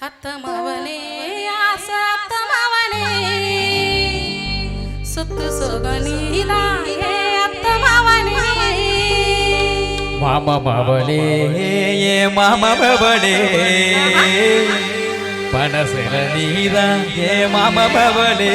அத்தமவனே ஆச அத்தமவனே சுத்து சுகனீதாயே அத்தமவனே மாமமவனே ஏ மாமபவனே பனசல நீதான் ஏ மாமபவனே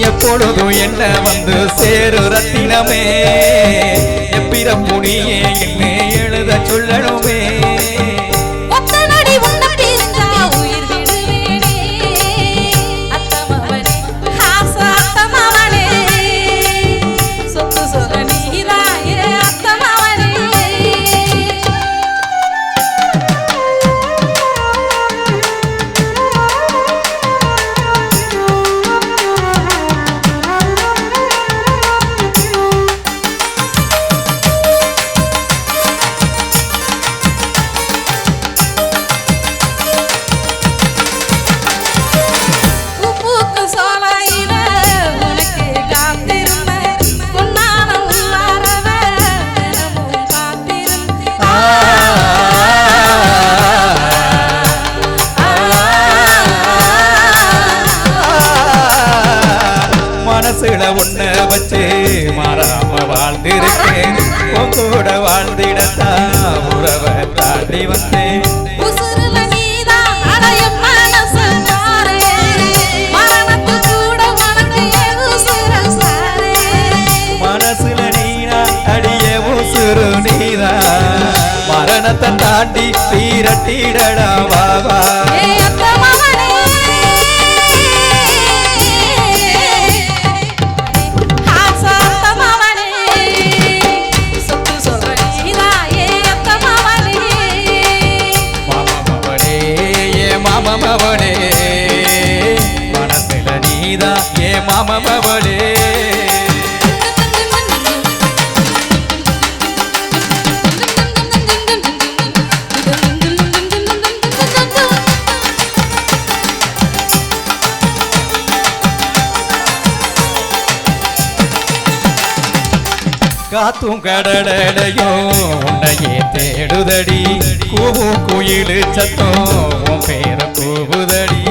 எப்பொழுதும் என்ன வந்து சேரு ரத்தினமே. எப்பிரம் முனியே என்ன எழுத சொல்லு வச்சு மாறாம வாழ்ந்திருக்கேன். உன் கூட வாழ்ந்திடத்தா உறவை தாண்டி வந்தேன். மனசுல நீனா அடிய மரணத்தை தாண்டி தீரட்டீடடா வாவா மாமமவளே மனசுல நீதா ஏ மாமமவளே காத்தும் கடலையும் உன்னையே தேடுதடி. கூவும் குயிலு சத்தம் பேர கூவுதடி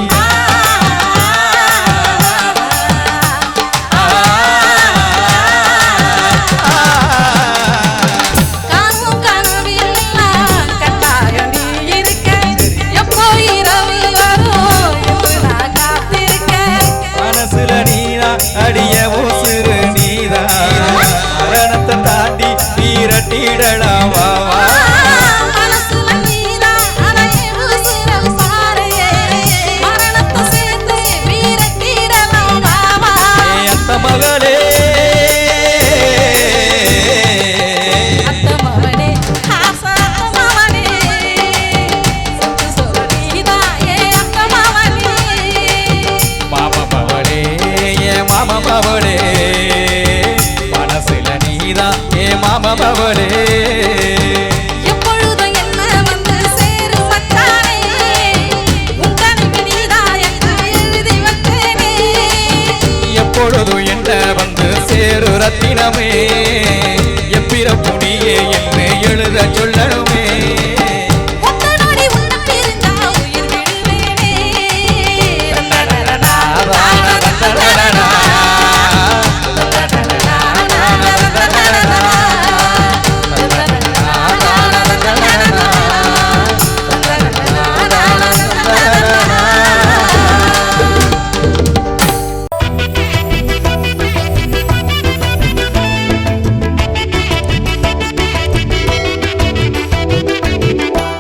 ரத்தினமே